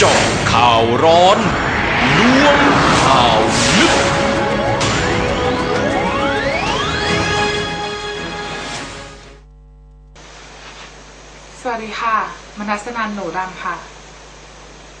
เจาะข่าวร้อนล้วงข่าวลึก สวัสดีค่ะ มนัสนันหนูดำค่ะ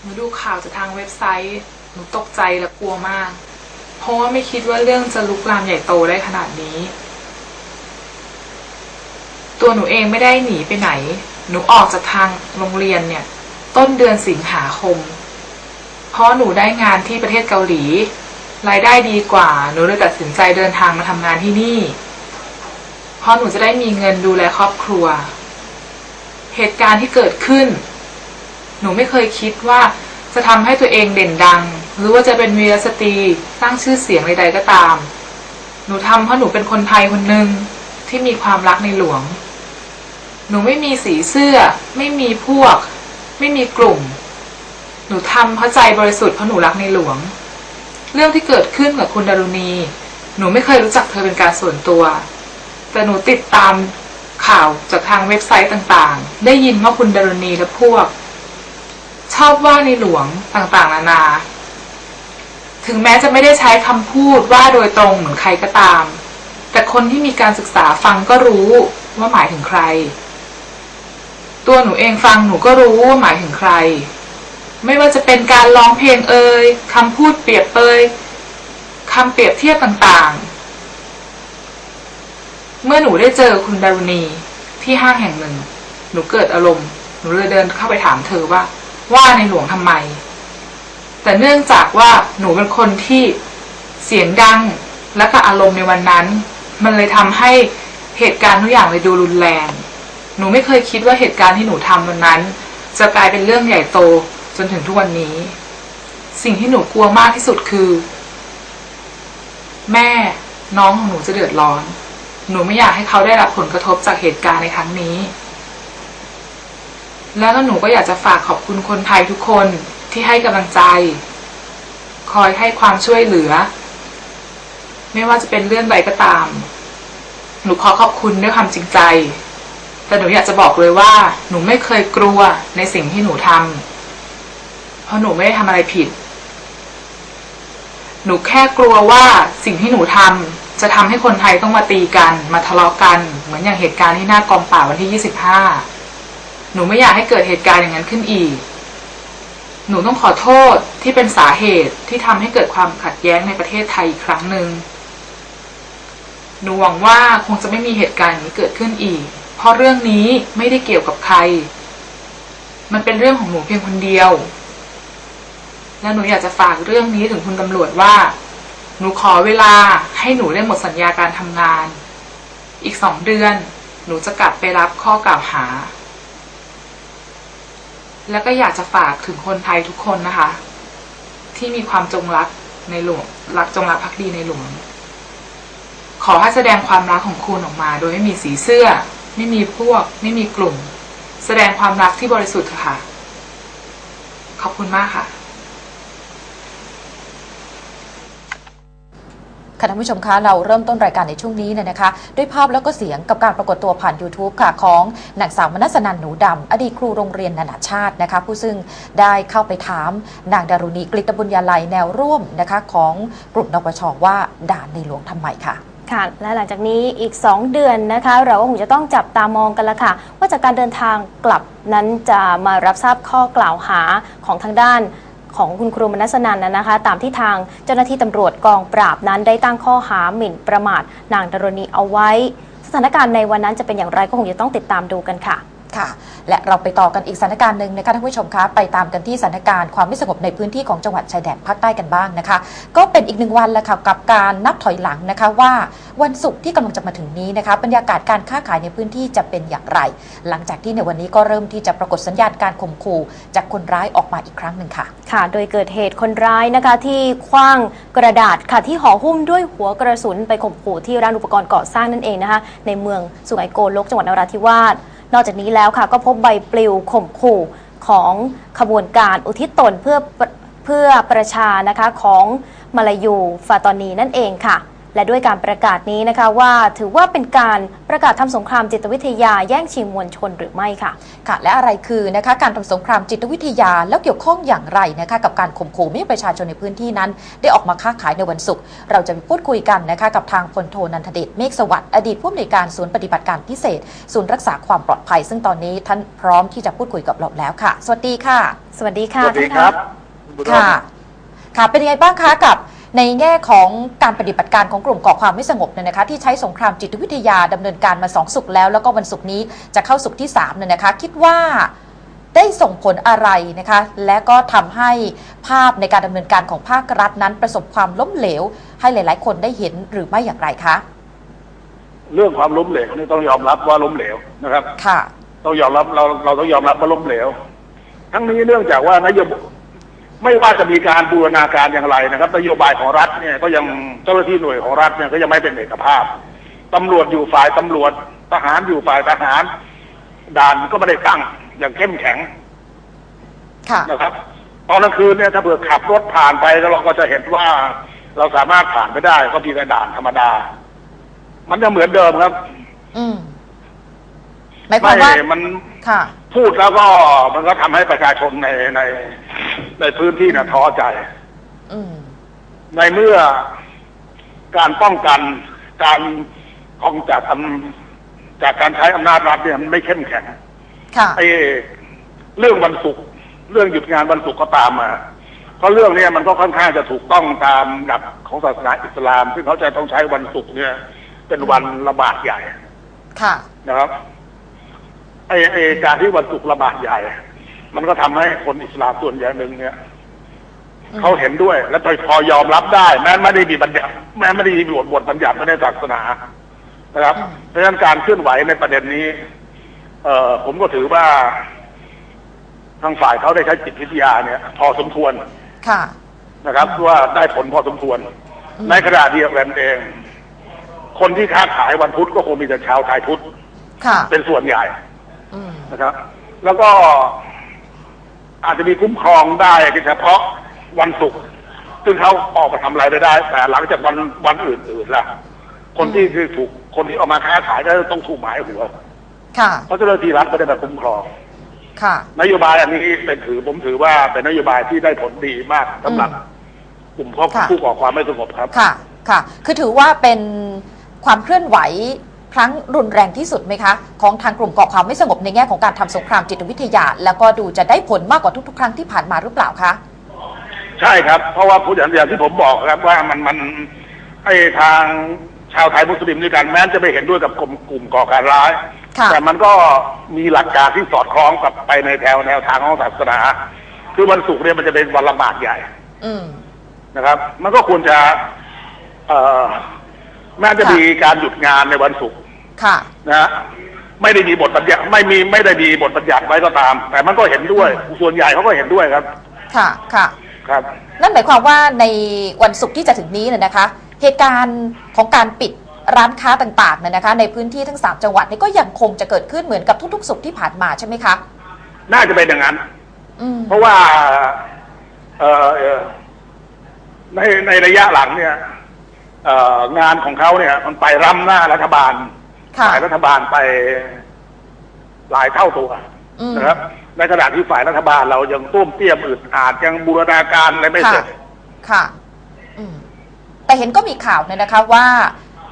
หนูดูข่าวจากทางเว็บไซต์ หนูตกใจและกลัวมาก เพราะว่าไม่คิดว่าเรื่องจะลุกลามใหญ่โตได้ขนาดนี้ ตัวหนูเองไม่ได้หนีไปไหน หนูออกจากทางโรงเรียนเนี่ย ต้นเดือนสิงหาคม เพราะหนูได้งานที่ประเทศเกาหลี รายได้ดีกว่า หนูเลยตัดสินใจเดินทางมาทำงานที่นี่ เพราะหนูจะได้มีเงินดูแลครอบครัว เหตุการณ์ที่เกิดขึ้น หนูไม่เคยคิดว่าจะทำให้ตัวเองเด่นดัง หรือว่าจะเป็นวีรสตรีสร้างชื่อเสียงใดๆก็ตาม หนูทำเพราะหนูเป็นคนไทยคนหนึ่งที่มีความรักในหลวง หนูไม่มีสีเสื้อ ไม่มีพวก ไม่มีกลุ่ม หนูทำเพราะใจบริสุทธิ์เพราะหนูรักในหลวง เรื่องที่เกิดขึ้นกับคุณดารุณี หนูไม่เคยรู้จักเธอเป็นการส่วนตัว แต่หนูติดตามข่าวจากทางเว็บไซต์ต่างๆ ได้ยินว่าคุณดารุณีและพวก ชอบว่าในหลวงต่างๆ นานา ถึงแม้จะไม่ได้ใช้คำพูดว่าโดยตรงเหมือนใครก็ตาม แต่คนที่มีการศึกษาฟังก็รู้ว่าหมายถึงใคร ตัวหนูเองฟังหนูก็รู้ว่าหมายถึงใคร ไม่ว่าจะเป็นการร้องเพลงเอ่ยคำพูดเปรียบเปยคำเปรียบเทียบต่างๆ เมื่อหนูได้เจอคุณดารุณีที่ห้างแห่งหนึ่ง หนูเกิดอารมณ์ หนูเลยเดินเข้าไปถามเธอว่า ว่าในหลวงทำไม แต่เนื่องจากว่าหนูเป็นคนที่เสียงดังและก็อารมณ์ในวันนั้น มันเลยทำให้เหตุการณ์ทุกอย่างเลยดูรุนแรง หนูไม่เคยคิดว่าเหตุการณ์ที่หนูทำวันนั้น จะกลายเป็นเรื่องใหญ่โตจนถึงทุกวันนี้ สิ่งที่หนูกลัวมากที่สุดคือ แม่น้องของหนูจะเดือดร้อน หนูไม่อยากให้เขาได้รับผลกระทบจากเหตุการณ์ในครั้งนี้ แล้วก็หนูก็อยากจะฝากขอบคุณคนไทยทุกคนที่ให้กำลังใจ คอยให้ความช่วยเหลือ ไม่ว่าจะเป็นเรื่องใดก็ตาม หนูขอขอบคุณด้วยความจริงใจ แต่หนูอยากจะบอกเลยว่า หนูไม่เคยกลัวในสิ่งที่หนูทำเพราะหนูไม่ได้ทำอะไรผิด หนูแค่กลัวว่าสิ่งที่หนูทำจะทำให้คนไทยต้องมาตีกัน มาทะเลาะกัน เหมือนอย่างเหตุการณ์ที่หน้ากองป่าวันที่ 25 หนูไม่อยากให้เกิดเหตุการณ์อย่างนั้นขึ้นอีก หนูต้องขอโทษที่เป็นสาเหตุที่ทำให้เกิดความขัดแย้งในประเทศไทยอีกครั้งหนึ่งหนูหวังว่าคงจะไม่มีเหตุการณ์อย่างนี้เกิดขึ้นอีก เพราะเรื่องนี้ไม่ได้เกี่ยวกับใคร มันเป็นเรื่องของหนูเพียงคนเดียว และหนูอยากจะฝากเรื่องนี้ถึงคุณตำรวจว่า หนูขอเวลาให้หนูได้หมดสัญญาการทำงาน อีกสองเดือน หนูจะกลับไปรับข้อกล่าวหา แล้วก็อยากจะฝากถึงคนไทยทุกคนนะคะ ที่มีความจงรักในหลวงรักจงรักภักดีในหลวงขอให้แสดงความรักของคุณออกมา โดยไม่มีสีเสื้อ ไม่มีพวก ไม่มีกลุ่ม แสดงความรักที่บริสุทธิ์ค่ะ ขอบคุณมากค่ะค่ะท่านผู้ชมคะเราเริ่มต้นรายการในช่วงนี้เนี่ยนะคะ ด้วยภาพแล้วก็เสียงกับการปรากฏตัวผ่าน YouTube ค่ะของนางสาวมนัสนันหนูดำอดีตครูโรงเรียนนานาชาตินะคะ ผู้ซึ่งได้เข้าไปถามนางดารุณีกลิตบุญญาลัยแนวร่วมนะคะของกลุ่มนปชว่าด่านในหลวงทำไมค่ะ ค่ะและหลังจากนี้อีก 2 เดือนนะคะ เราก็คงจะต้องจับตามองกันละค่ะ ว่าจากการเดินทางกลับนั้นจะมารับทราบข้อกล่าวหาของทางด้านของคุณครูมนัสนันนะนะคะ ตามที่ทางเจ้าหน้าที่ตำรวจกองปราบนั้นได้ตั้งข้อหาหมิ่นประมาทนางดารณีเอาไว้ สถานการณ์ในวันนั้นจะเป็นอย่างไรก็คงจะต้องติดตามดูกันค่ะ ค่ะ และเราไปต่อกันอีกสถานการณ์หนึ่งนะคะท่านผู้ชมคะไปตามกันที่สถานการณ์ความไม่สงบในพื้นที่ของจังหวัดชายแดนภาคใต้กันบ้างนะคะ ก็เป็นอีกหนึ่งวันแล้วค่ะกับการนับถอยหลังนะคะว่าวันศุกร์ที่กำลังจะมาถึงนี้นะคะบรรยากาศการค้าขายในพื้นที่จะเป็นอย่างไร หลังจากที่ในวันนี้ก็เริ่มที่จะปรากฏสัญญาณการข่มขู่จากคนร้ายออกมาอีกครั้งหนึ่งค่ะค่ะ โดยเกิดเหตุคนร้ายนะคะที่คว้างกระดาษค่ะที่ห่อหุ้มด้วยหัวกระสุนไปข่มขู่ที่ร้านอุปกรณ์ก่อสร้างนั่นเองนะคะในเมืองสุไหงโกลกจังหวัดนราธิวาส นอกจากนี้แล้วค่ะก็พบใบปลิวข่มขู่ของขบวนการอุทิศตนเพื่อเพื่อประชานะคะของมาลายูฟาตอนีนั่นเองค่ะ และด้วยการประกาศนี้นะคะว่าถือว่าเป็นการประกาศทำสงครามจิตวิทยาแย่งชิงมวลชนหรือไม่ค่ะ ค่ะ และอะไรคือนะคะการทำสงครามจิตวิทยาแล้วเกี่ยวข้องอย่างไรนะคะกับการข่มขู่ไม่ให้ประชาชนในพื้นที่นั้น ได้ออกมาค้าขายในวันศุกร์เราจะไปพูดคุยกันนะคะกับทางพลโทนันทเดชเมฆสวัสดิ์อดีตผู้อำนวยการศูนย์ปฏิบัติการพิเศษ ศูนย์รักษาความปลอดภัย ซึ่งตอนนี้ท่านพร้อมที่จะพูดคุยกับเราแล้วค่ะ สวัสดีค่ะ สวัสดีค่ะสวัสดีท่านครับค่ะ ค่ะเป็นยังไงบ้างคะกับ ในแง่ของการปฏิบัติการของกลุ่มก่อความไม่สงบเนี่ยนะคะที่ใช้สงครามจิตวิทยาดำเนินการมาสองสุกร์แล้ว แล้วก็วันศุกร์นี้จะเข้าสุกร์ที่3เนี่ยนะคะคิดว่าได้ส่งผลอะไรนะคะ และก็ทำให้ภาพในการดำเนินการของภาครัฐนั้นประสบความล้มเหลว ให้หลาย ๆ คนได้เห็นหรือไม่อย่างไรคะ เรื่องความล้มเหลวนี่ต้องยอมรับว่าล้มเหลวนะครับ ค่ะ ต้องยอมรับเราเราต้องยอมรับว่าล้มเหลว ทั้งนี้เนื่องจากว่านโยบาย ไม่ว่าจะมีการบูรณาการอย่างไรนะครับนโยบายของรัฐเนี่ยก็ยังเจ้าหน้าที่หน่วยของรัฐเนี่ยก็ยังไม่เป็นเอกภาพตำรวจอยู่ฝ่ายตำรวจทหารอยู่ฝ่ายทหารด่านก็ไม่ได้ตั้งอย่างเข้มแข็งค่ะนะครับตอนกลางคืนเนี่ยถ้าเผื่อขับรถผ่านไปแล้วเราก็จะเห็นว่าเราสามารถผ่านไปได้ก็เพียงแต่ด่านธรรมดา มันจะเหมือนเดิมครับ อืมหมายความว่าไม่มันค่ะ พูดแล้วก็มันก็ทำให้ประชาชนในใน ในพื้นที่น่ะท้อใจ อืมในเมื่อการป้องกันการกองจากอำจากการใช้อำนาจรัฐเนี่ยมันไม่เข้มแข็งค่ะ ไอ้เรื่องวันศุกร์เรื่องหยุดงานวันศุกร์ก็ตามมา เพราะเรื่องเนี้ยมันก็ค่อนข้างจะถูกต้องตามหลักของศาสนาอิสลาม ซึ่งเขาจะต้องใช้วันศุกร์เนี่ย เป็นวันระบาดใหญ่ค่ะ นะครับไอ้ไอ้การที่วันศุกร์ระบาดใหญ่ มันก็ทำให้คนอิสลามส่วนใหญ่หนึ่งเนี่ยอืมเขาเห็นด้วย และพอยอมรับได้ แม้ไม่ได้มีบัญญัติแม้ไม่ได้มีบทบทบัญญัติไม่ได้ศาสนานะครับ เพราะฉะนั้นการเคลื่อนไหวในประเด็นนี้ เอ่อผมก็ถือว่า ทางฝ่ายเขาได้ใช้จิตวิทยาเนี่ย พอสมควรค่ะนะครับว่าได้ผลพอสมควรอืมในขณะเดียวกันเอง คนที่ค้าขายวันพุธก็คงมีแต่ชาวไทยพุทธค่ะเป็นส่วนใหญ่อืมนะครับ แล้วก็ อาจจะมีคุ้มครองได้เฉพาะวันศุกร์ซึ่งเขาออกมาทำอะไรไม่ได้ แต่หลังจากวันวันอื่นๆล่ะ คนที่คือถูกคนที่ออกมาค้าขายก็ต้องถูกหมายหัวค่ะ เพราะเจ้าหน้าที่รัฐไม่ได้มาคุ้มครอง ค่ะ นโยบายอันนี้เป็นถือผมถือว่าเป็นนโยบายที่ได้ผลดีมากสำหรับอืมกลุ่มครอบค่ะ ผู้ก่อความไม่สงบครับ ค่ะ ค่ะ คือถือว่าเป็นความเคลื่อนไหว ครั้งรุนแรงที่สุดไหมคะ ของทางกลุ่มก่อความไม่สงบในแง่ของการทำสงครามจิตวิทยา แล้วก็ดูจะได้ผลมากกว่าทุก ๆ ครั้งที่ผ่านมาหรือเปล่าคะใช่ครับ เพราะว่าผู้อย่างอย่างที่ผมบอกครับว่ามันมันไอ้ทางชาวไทยมุสลิมด้วยกันแม้จะไม่เห็นด้วยกับกลุ่มกลุ่มก่อการร้ายค่ะแต่มันก็มีหลักการที่สอดคล้องกับไปในแถวแนวทางของศาสนา คือวันศุกร์เนี่ยมันจะเป็นวันละหมาดใหญ่อืมนะครับ มันก็ควรจะ เอ่อแม้จะค่ะมีการหยุดงานในวันศุกร์ ค่ะนะฮะไม่ได้มีบทบัญญัติไม่มีไม่ได้มีบทบัญญัติไว้ก็ตาม แต่มันก็เห็นด้วยส่วนใหญ่เขาก็เห็นด้วยครับ ค่ะค่ะ ครับ นั่นหมายความว่าในวันศุกร์ที่จะถึงนี้เนี่ยนะคะ เหตุการณ์ของการปิดร้านค้าต่างๆเนี่ยนะคะ ในพื้นที่ทั้ง 3 จังหวัดนี่ก็ยังคงจะเกิดขึ้นเหมือนกับทุกๆ ศุกร์ที่ผ่านมาใช่ไหมคะ น่าจะเป็นอย่างนั้น อืม เพราะว่าเอ่อเอ่อในในระยะหลังเนี่ยเอ่องานของเขาเนี่ย มันไปร่ำหน้ารัฐบาลค่ะ ฝ่ายรัฐบาลไปหลายเท่าตัวอืมนะครับในขณะที่ฝ่ายรัฐบาลเรายังต้วมเตี้ยมอึดอาดยังบูรณาการอะไรไม่เสร็ค่ะจค่ะอืมแต่เห็นก็มีข่าวเนี่ยนะคะว่า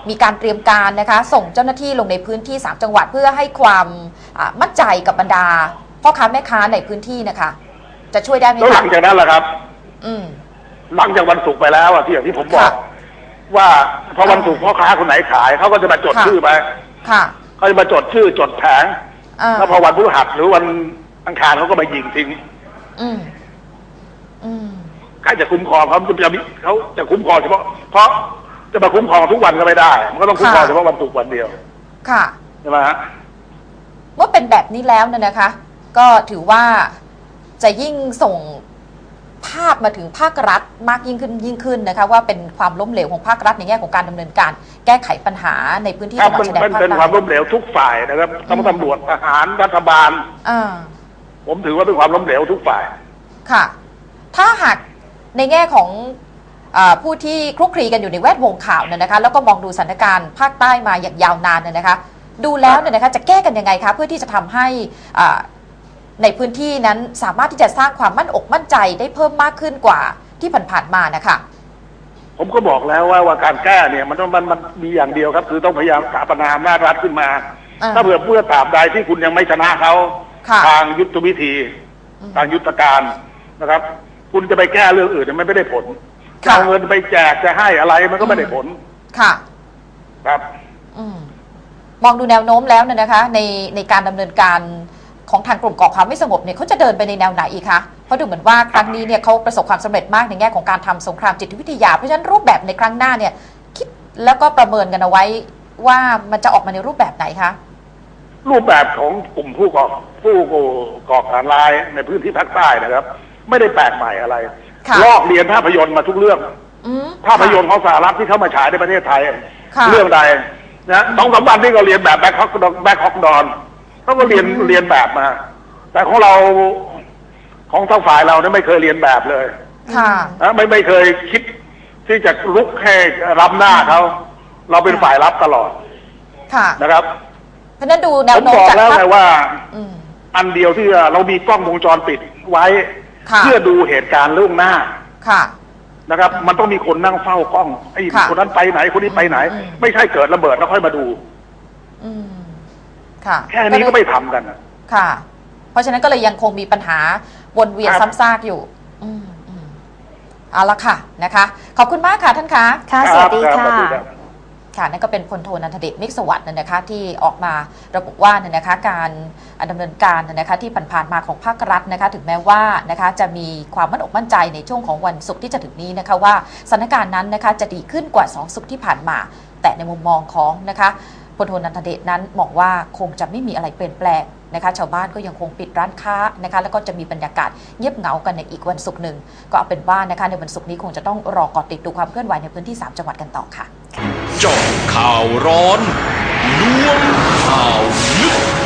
มีการเตรียมการนะคะ ส่งเจ้าหน้าที่ลงในพื้นที่ 3 จังหวัดเพื่อให้ความอ่ามั่นใจกับบรรดาพ่อค้าแม่ค้าในพื้นที่นะคะ จะช่วยได้ไหมแล้วหคะลังจากนั้นล่ะครับ อืมหลังจากวันศุกร์ไปแล้วอะที่อย่างที่ผมบอกค่ะว่าพอวันศุกร์พ่อค้าคนไหนขายเขาก็จะมาจดค่ะชื่อไป ค่ะ เขาจะมาจดชื่อจดแผงอ่าแล้วพอวันพฤหัสหรือวันอังคารเขาก็มายิงทิ้งอืมอืมใครจะคุ้มครองเขาจะมีเขาจะคุ้มครองเฉพาะเพราะจะมาคุ้มครองทุกวันก็ไม่ได้ มันก็ต้องคุ้มครองค่ะเฉพาะวันศุกร์วันเดียวค่ะ ใช่ไหมฮะ เมื่อเป็นแบบนี้แล้วเนี่ยนะคะ ก็ถือว่าจะยิ่งส่ง ภาพมาถึงภาครัฐมากยิ่งขึ้นยิ่งขึ้นนะคะว่าเป็นความล้มเหลวของภาครัฐในแง่ของการดำเนินการ แก้ไขปัญหาในพื้นที่ครับจังหวัดมันชายแดนมันภาคเป็นใต้ความล้มเหลวทุกฝ่ายนะครับทั้งตำรวจทหารรัฐบาลอ่าผมถือว่าเป็นความล้มเหลวทุกฝ่าย ค่ะ ถ้าหากในแง่ของอ่าผู้ที่คลุกคลีกันอยู่ในแวดวงข่าวเนี่ยนะคะ แล้วก็มองดูสถานการณ์ภาคใต้มาอย่างยาวนานเนี่ยนะคะ ดูแล้วเนี่ยนะคะจะแก้กันยังไงคะเพื่อที่จะทำให้อ่า ในพื้นที่นั้นสามารถที่จะสร้างความมั่นอกมั่นใจได้เพิ่มมากขึ้นกว่าที่ผ่านๆมานะคะผมก็บอกแล้วว่าว่าการแก้เนี่ยมันต้องมันมันมีอย่างเดียวครับ คือต้องพยายามสถาปนาอำนาจรัฐขึ้นมาอ่าถ้าเผื่อเมื่อตราบใดที่คุณยังไม่ชนะเขาค่ะทางยุทธวิธีทางยุทธการนะครับ คุณจะไปแก้เรื่องอื่นเนี่ยมันไม่ได้ผลค่ะเอาเงินไปแจกจะให้อะไรมันก็ไม่ได้ผลค่ะ ครับอืมมองดูแนวโน้มแล้วเนี่ยนะคะ ในในการดำเนินการ ของทางกลุ่มก่อความไม่สงบเนี่ยเขาจะเดินไปในแนวไหนอีกคะ เพราะดูเหมือนว่าครั้งนี้เนี่ยเขาประสบความสำเร็จมากในแง่ของการทำสงครามจิตวิทยา เพราะฉะนั้นรูปแบบในครั้งหน้าเนี่ยคิดแล้วก็ประเมินกันเอาไว้ว่ามันจะออกมาในรูปแบบไหนคะ รูปแบบของกลุ่มผู้ก่อผู้ก่อการร้ายในพื้นที่ภาคใต้นะครับ ไม่ได้แปลกใหม่อะไรค่ะลอกเรียนภาพยนตร์มาทุกเรื่องอืมภาพยนตร์ของสหรัฐที่เข้ามาฉายในประเทศไทยค่ะเรื่องใดนะสองสามวันที่ก็เรียนแบบแบ็คฮอกแบ็คฮอกดอน เขาก็เรียนเรียนแบบมา แต่ของเราของทางฝ่ายเราเนี่ยไม่เคยเรียนแบบเลยค่ะ นะไม่ไม่เคยคิดที่จะลุกให้รับหน้าเขาเราเป็นฝ่ายรับตลอดค่ะ นะครับ เพราะฉะนั้นดูแนผวมโน้มบอกจากแล้วภาพไงว่า อืม อันเดียวที่เรามีกล้องวงจรปิดไว้ ค่ะ เพื่อดูเหตุการณ์ล่วงหน้าค่ะ นะครับ มันต้องมีคนนั่งเฝ้ากล้องไอ้ค่ะ คนนั้นไปไหนคนนี้ไปไหนอืมไม่ใช่เกิดระเบิดแล้วค่อยมาดู อืม ค่ะแค่นี้ก็ไม่ทำกันนะค่ะ เพราะฉะนั้นก็เลยยังคงมีปัญหาวนเวียนครับซ้ำซากอยู่อืมอืมเอาละค่ะนะคะ ขอบคุณมากค่ะท่านคะค่ะสวัสดีรับค่ะสวัสดีรับค่ะนั่นก็เป็นพลโทนันทเดชมิกสวัสดิ์นะคะที่ออกมาระบุว่าเนี่ยนะคะการดำเนินการนะคะที่ผ่านๆมาของภาครัฐนะคะถึงแม้ว่านะคะจะมีความมั่นอกมั่นใจในช่วงของวันศุกร์ที่จะถึงนี้นะคะว่าสถานการณ์นั้นนะคะจะดีขึ้นกว่าสองศุกร์ที่ผ่านมา แต่ในมุมมองของนะคะ พลโทนันทเดชนั้นมองว่าคงจะไม่มีอะไรเปลี่ยนแปลงนะคะ ชาวบ้านก็ยังคงปิดร้านค้านะคะ แล้วก็จะมีบรรยากาศเงียบเหงากันในอีกวันศุกร์หนึ่ง ก็เอาเป็นว่านะคะในวันศุกร์นี้คงจะต้องรอเกาะติดดูความเคลื่อนไหวในพื้นที่ 3 จังหวัดกันต่อค่ะจาะข่าวร้อนล้วงข่าวลึก